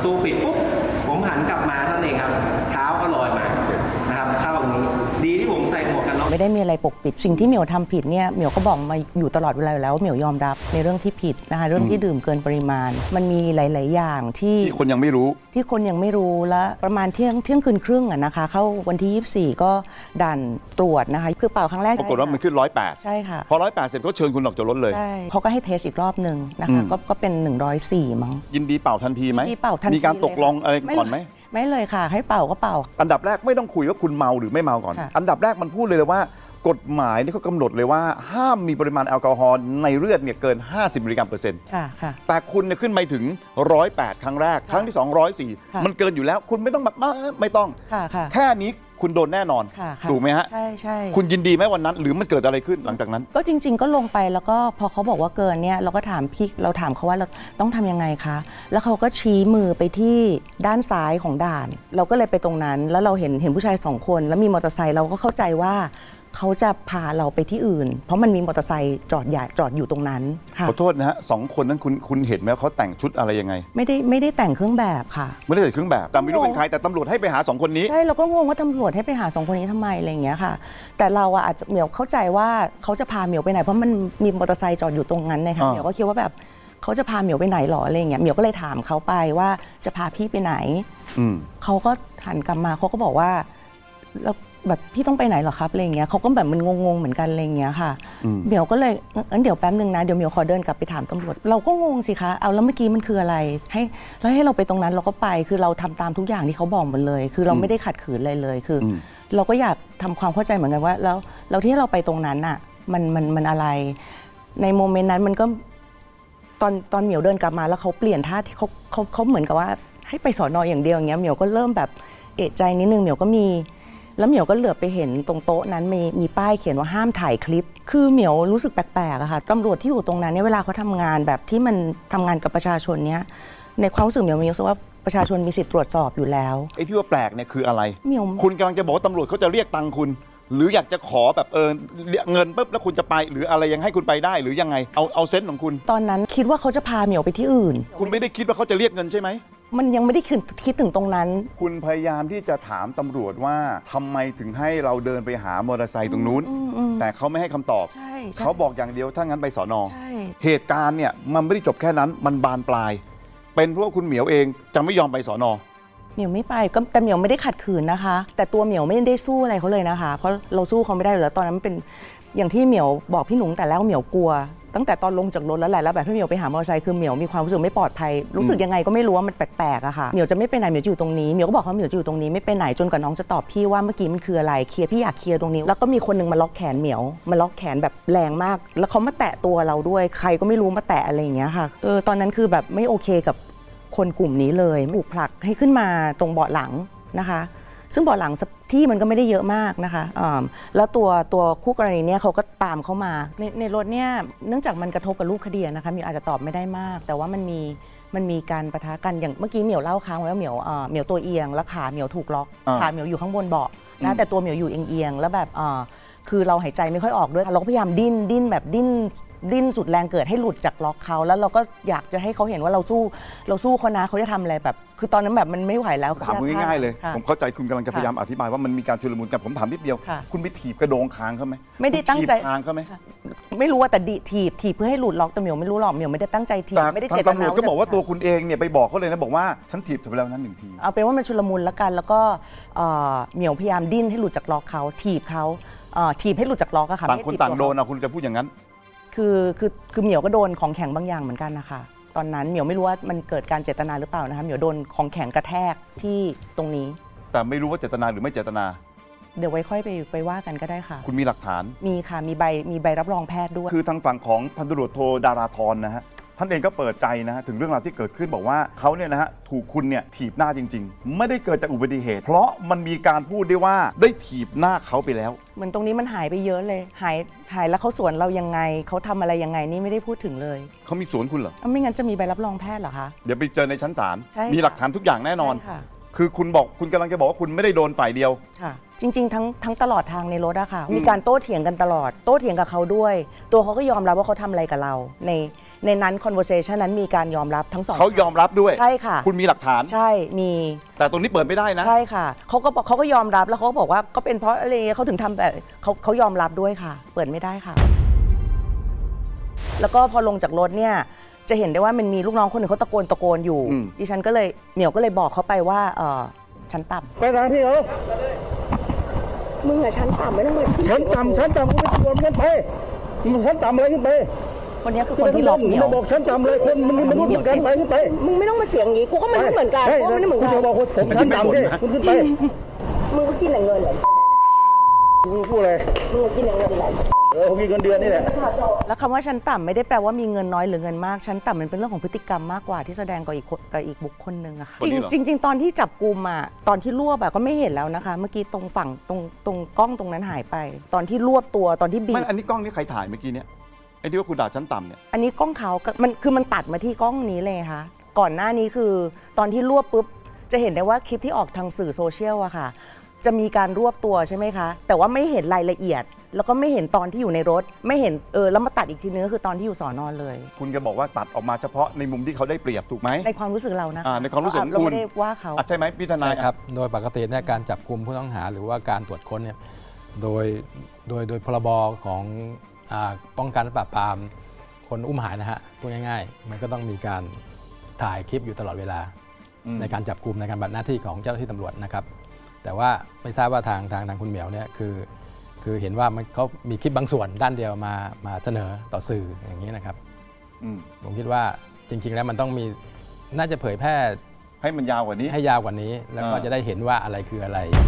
ประตูปิดปุ๊บผมหันกลับมาท่านเองครับ เท้าก็ลอยมานะครับเข้าตรงนี้ ดีที่ผมใส่หมวกกันน็อกไม่ได้มีอะไรปกปิด สิ่งที่เหมียวทำผิดเนี่ยเหมียวก็บอกมาอยู่ตลอดเวลาอยู่แล้วว่าเหมียวยอมรับในเรื่องที่ผิดนะคะเรื่องที่ดื่มเกินปริมาณ มันมีหลาย ๆ อย่างที่ที่คนยังไม่รู้ ที่คนยังไม่รู้และประมาณเที่ยงเที่ยงคืนครึ่งอะนะคะเข้าวันที่ 24 ก็ด่านตรวจนะคะคือเป่าครั้งแรกปรากฏว่ามันขึ้นร้อยแปดใช่ค่ะ พอร้อยแปดเสร็จก็เชิญคุณออกจากรถเลย ใช่เขาก็ให้เทสอีกรอบหนึ่งนะคะก็ก็เป็น 104 มั้งยินดีเป่าทันทีไหมที่เป่าทันทีมีการตกลงอะไรเลยก่อนไหม ไม่เลยค่ะ ให้เป่าก็เป่า อันดับแรกไม่ต้องคุยว่าคุณเมาหรือไม่เมาก่อน ค่ะ อันดับแรกมันพูดเลยเลยว่า กฎหมายนี่เขากำหนดเลยว่า ห้ามมีปริมาณแอลกอฮอล์ในเลือดเนี่ยเกิน 50 มิลลิกรัมเปอร์เซ็นต์ค่ะค่ะ แต่คุณเนี่ยขึ้นไปถึง 108 ครั้งแรก ครั้งที่ค่ะ204 มันเกินอยู่แล้ว คุณไม่ต้องแบบมาไม่ต้อง ค่ะค่ะ แค่นี้คุณโดนแน่นอนค่ะค่ะถูกไหมฮะ ใช่ใช่ คุณยินดีไหมวันนั้น หรือมันเกิดอะไรขึ้นหลังจากนั้น ก็จริง ๆ ก็ลงไปแล้วก็พอเขาบอกว่าเกินเนี่ยเราก็ถามพี่เราถามเขาว่าเราต้องทำยังไงคะ แล้วเขาก็ชี้มือไปที่ด้านซ้ายของด่าน เราก็เลยไปตรงนั้น แล้วเราเห็นเห็นผู้ชายสองคน แล้วมีมอเตอร์ไซค์เราก็เข้าใจว่า เขาจะพาเราไปที่อื่น เพราะมันมีมอเตอร์ไซค์จอดใหญ่จอดอยู่ตรงนั้นค่ะ ขอโทษนะฮะสองคนนั้นคุณคุณเห็นไหมว่าเขาแต่งชุดอะไรยังไง ไม่ได้ไม่ได้แต่งเครื่องแบบค่ะ ไม่ได้ใส่เครื่องแบบแต่ไม่รู้เป็นใครแต่ตำรวจให้ไปหาสองคนนี้ ใช่เราก็งงว่าตำรวจให้ไปหาสองคนนี้ทำไมอะไรอย่างเงี้ยค่ะ แต่เราอะอาจจะเหมียวเข้าใจว่าเขาจะพาเหมียวไปไหน เพราะมันมีมอเตอร์ไซค์จอดอยู่ตรงนั้นนะคะอ่า เหมียวก็คิดว่าแบบเขาจะพาเหมียวไปไหนหรออะไรอย่างเงี้ยเหมียวก็เลยถามเขาไปว่าจะพาพี่ไปไหน อืม เขาก็หันกลับมาเขาก็บอกว่าแล้ว แบบพี่ต้องไปไหนเหรอครับอะไรอย่างเงี้ยเขาก็แบบมันงงๆเหมือนกันอะไรอย่างเงี้ยค่ะอืมเหมียวก็เลยงั้นเดี๋ยวแป๊บนึงนะเดี๋ยวเหมียวขอเดินกลับไปถามตำรวจเราก็งงสิคะเอาแล้วเมื่อกี้มันคืออะไร ให้แล้วให้เราไปตรงนั้นเราก็ไปคือเราทำตามทุกอย่างที่เขาบอกหมดเลย คือเราไม่ได้ขัดขืนอะไรเลยคืออมเราก็อยากทำความเข้าใจเหมือนกันว่า แล้วเราที่เราไปตรงนั้นอะมันมันมันอะไร ในโมเมนต์นั้นมันก็ตอนตอนเหมียวเดินกลับมาแล้วเขาเปลี่ยนท่าที่เขาเขาเขาเหมือนกับว่า ให้ไปสอนออย่างเดียวอย่างเงี้ยเหมียวก็เริ่มแบบเอะใจนิดนึงเหมียวก็มี แล้วเหมียวก็เหลือบไปเห็นตรงโต๊ะนั้นมีมีป้ายเขียนว่าห้ามถ่ายคลิป คือเหมียวรู้สึกแปลกๆอะค่ะตำรวจที่อยู่ตรงนั้นเนี่ยเวลาเขาทำงานแบบที่มันทำงานกับประชาชนเนี่ยในความรู้สึกเหมียวมีรู้สึกว่าประชาชนมีสิทธิ์ตรวจสอบอยู่แล้ว ไอ้ที่ว่าแปลกเนี่ยคืออะไร เหมียว คุณกำลังจะบอกว่าตำรวจเขาจะเรียกตังค์คุณ หรืออยากจะขอแบบเออเรียกเงินปุ๊บแล้วคุณจะไป หรืออะไรยังให้คุณไปได้หรือยังไงเอาเอาเซนส์ของคุณ ตอนนั้นคิดว่าเขาจะพาเหมียวไปที่อื่น คุณไม่ได้คิดว่าเขาจะเรียกเงินใช่ไหม มันยังไม่ได้คิดคิดถึงตรงนั้น คุณพยายามที่จะถามตำรวจว่าทำไมถึงให้เราเดินไปหามอเตอร์ไซค์ตรงนู้น แต่เขาไม่ให้คำตอบ ใช่ใช่ เขาบอกอย่างเดียวถ้างั้นไปสอนอ ใช่ เหตุการณ์เนี่ยมันไม่ได้จบแค่นั้นมันบานปลาย เป็นเพราะว่าคุณเหมียวเองจะไม่ยอมไปสอนอ เหมียวไม่ไปก็แต่เหมียวไม่ได้ขัดขืนนะคะ แต่ตัวเหมียวไม่ได้สู้อะไรเขาเลยนะคะ เพราะเราสู้เขาไม่ได้อยู่แล้วตอนนั้นมันเป็น อย่างที่เหมียวบอกพี่หนุ่งแต่แรกว่าเหมียวกลัว ตั้งแต่ตอนลงจากรถแล้วแหละแล้วแบบที่เหมียวไปหามอเตอร์ไซค์คือเหมียวมีความรู้สึกไม่ปลอดภัยรู้สึกยังไงก็ไม่รู้ว่ามันแปลกๆอะค่ะเหมียวจะไม่ไปไหนเหมียวจะอยู่ตรงนี้เหมียวก็บอกเขาเหมียวจะอยู่ตรงนี้ไม่ไปไหนจนกว่าน้องจะตอบพี่ว่าเมื่อกี้มันคืออะไรเคลียร์พี่อยากเคลียร์ตรงนี้ แล้วก็มีคนหนึงมาล็อกแขนเหมียวมาล็อกแขนแบบแรงมาก แล้วเขามาแตะตัวเราด้วย ใครก็ไม่รู้มาแตะอะไรอย่างเงี้ยค่ะเออตอนนั้นคือแบบไม่โอเคกับคนกลุ่มนี้เลยถูกผลักให้ขึ้นมาตรงเบาะหลังนะคะ ซึ่งเบาะหลังที่มันก็ไม่ได้เยอะมากนะคะอ่าแล้วตัวตัวคู่กรณีเนี่ยเขาก็ตามเข้ามา ในในรถเนี่ยเนื่องจากมันกระทบกับรูปคดีนะคะมิวอาจจะตอบไม่ได้มาก แต่ว่ามันมีมันมีการประทะกันอย่างเมื่อกี้เหมียวเล่าค้างไว้ว่าเหมียวอ่าเหมียวตัวเอียงแล้วขาเหมียวถูกล็อกอ่าขาเหมียวอยู่ข้างบนเบาะนะแต่ตัวเหมียวอยู่เอียงๆแล้วแบบอ่าคือเราหายใจไม่ค่อยออกด้วยเราก็พยายามดิ้นดิ้นแบบดิ้น ดิ้นสุดแรงเกิดให้หลุดจากล็อกเขาแล้วเราก็อยากจะให้เขาเห็นว่าเราสู้เราสู้เขานะเขาจะทำอะไรแบบ คือตอนนั้นแบบมันไม่ไหวแล้วถามคุณง่ายๆเลย ค่ะ ผมเข้าใจคุณกำลังจะค่ะพยายามอธิบายว่ามันมีการชุลมุนกันผมถามนิดเดียว ค่ะคุณไปถีบกระโดงคางเขาไหมไม่ได้ตั้งใจ คุณถีบคางเขาไหมไม่รู้ว่าแต่ดิถีบถีบเพื่อให้หลุดล็อกแต่เหมียวไม่รู้หรอกเหมียวไม่ได้ตั้งใจถีบแต่ไม่ได้ทาเจงตนาตำรวจก็บอกว่าจะตัวคุณเองเนี่ยไปบอกเขาเลยนะบอกว่าฉันถีบเธอไปแล้วนั้นหนึ่งที เอาเป็นว่ามันชุลมุนแล้วกัน แล้วก็เอ่อเหมียวพยายามดิ้นให้หลุดจากล็อกเขาถีบเขาเอ่อถีบให้หลุดจากล็อกอะค่ะต่างไม่คนถีบต่างวโดนเขนะคุณจะพูดอย่างนั้น คือคือคือเหมียวก็โดนของแข็งบางอย่างเหมือนกันนะคะ ตอนนั้นเหมียวไม่รู้ว่ามันเกิดการเจตนาหรือเปล่านะคะเหมียวโดนของแข็งกระแทกที่ตรงนี้ แต่ไม่รู้ว่าเจตนาหรือไม่เจตนา เดี๋ยวไว้ค่อยไปไปว่ากันก็ได้ค่ะ คุณมีหลักฐาน มีค่ะมีใบมีใบรับรองแพทย์ด้วย คือทางฝั่งของพันตำรวจโทดาราธรนะฮะ ท่านเองก็เปิดใจนะฮะถึงเรื่องราวที่เกิดขึ้นบอกว่าเขาเนี่ยนะฮะถูกคุณเนี่ยถีบหน้าจริง ๆ ไม่ได้เกิดจากอุบัติเหตุ เพราะมันมีการพูดได้ว่าได้ถีบหน้าเขาไปแล้ว เหมือนตรงนี้มันหายไปเยอะเลย หายหายแล้วเขาสวนเรายังไง เขาทำอะไรยังไงนี่ไม่ได้พูดถึงเลยเขามีสวนคุณเหรออ้าวไม่งั้นจะมีใบรับรองแพทย์เหรอคะ เดี๋ยวไปเจอในชั้นศาลใช่ค่ะมีหลักฐานทุกอย่างแน่นอน ใช่ค่ะ คือคุณบอกคุณกำลังจะบอกว่าคุณไม่ได้โดนฝ่ายเดียว ค่ะ จริง ๆ ทั้งทั้งตลอดทางในรถอะค่ะ มีการโต้เถียงกันตลอด โต้เถียงกับเขาด้วย ตัวเขาก็ยอมรับว่าเขาทำอะไรกับเรา ใน ในนั้น conversation นั้นมีการยอมรับทั้งสองเขายอมรับด้วย ใช่ค่ะ คุณมีหลักฐาน ใช่มี แต่ตรงนี้เปิดไม่ได้นะ ใช่ค่ะเขาก็บอกเขาก็ยอมรับแล้วเขาก็บอกว่าก็เป็นเพราะอะไรเงี้ยเขาถึงทำแบบเขาเขายอมรับด้วยค่ะ เปิดไม่ได้ค่ะ แล้วก็พอลงจากรถเนี่ย จะเห็นได้ว่ามันมีลูกน้องคนหนึ่งเขาตะโกนตะโกนอยู่ อืม ดิฉันก็เลยเหมียวก็เลยบอกเขาไปว่าเออฉันต่ำ ไปทางพี่เขามึงอะชั้นต่ำไม่ต้องมาชั้นต่ำชั้นต่ำกูไม่กลัวมึงไปมึงชั้นต่ำอะไรขึ้นไป คนนี้คือคนที่ล็อกเหมียวมึงบอกชั้นต่ำเลยคนมึงมึงมนุษย์เหมือนกันไปขึ้นไปมึงไม่ต้องมาเสียงงี้กูก็ไมนุษย์เหมือนกันกูก็มนุษย์เหมือนกูกันจะบอกคนผมฉันต่ำดิคุณขึ้นไปมึงก็กินแต่เงินแหละมึงพูดอะไรมึงก็กินแต่เงินแหละเออผมมีเงินเดือนนี่แหละแล้วคำว่าชั้นต่ำไม่ได้แปลว่ามีเงินน้อยหรือเงินมากชั้นต่ำมันเป็นเรื่องของพฤติกรรมมากกว่าที่แสดงกับอีกกับอีกบุคคลหนึ่งอะค่ะจริงจริงตอนที่จับกลุ่มอะตอนที่รวบอะก็ไม่เห็นแล้วนะคะ เมื่อกี้ตรงฝั่งตรงตรงกล้องตรงนั้นหายไป ตอนที่รวบตัวตอนที่บีม่บอันนี้กล้องนี่ใครถ่ายเมื่อกี้เนี่ย ไอ้ที่ว่าคุณด่าชั้นต่ำเนี่ย อันนี้กล้องเขาก็มันคือมันตัดมาที่กล้องนี้เลยค่ะ ก่อนหน้านี้คือตอนที่รวบปุ๊บ จะเห็นได้ว่าคลิปที่ออกทางสื่อโซเชียลอะค่ะ จะมีการรวบตัวใช่ไหมคะ แต่ว่าไม่เห็นรายละเอียด แล้วก็ไม่เห็นตอนที่อยู่ในรถ ไม่เห็นเออแล้วมาตัดอีกทีนึงก็คือตอนที่อยู่สอนอนเลย คุณก็บอกว่าตัดออกมาเฉพาะในมุมที่เขาได้เปรียบถูกไหม ในความรู้สึกเรานะอ่าในความรู้สึกของเราคุณ ไม่ได้ว่าเขา อะใช่ไหมพี่ทนาย ใช่ครับ โดยปกติเนี่ยการจับกลุ่มผู้ต้องหาหรือว่าการตรวจค้นเนี่ย โดย โดย โดยพรบของอา ป้องกันและปราบปรามคนอุ้มหายนะฮะพูดง่าย ๆ มันก็ต้องมีการถ่ายคลิปอยู่ตลอดเวลาอืมในการจับกลุ่มในการปฏิบัติหน้าที่ของเจ้าหน้าที่ตำรวจนะครับ แต่ว่าไม่ทราบว่าทางทางทางคุณเหมียวเนี่ยคือ คือเห็นว่ามันเขามีคลิปบางส่วนด้านเดียวมามาเสนอต่อสื่ออย่างนี้นะครับอืมผมคิดว่าจริง ๆ แล้วมันต้องมีน่าจะเผยแพร่ให้มันยาวกว่านี้ให้ยาวกว่านี้ แล้วก็อ่าจะได้เห็นว่าอะไรคืออะไรอ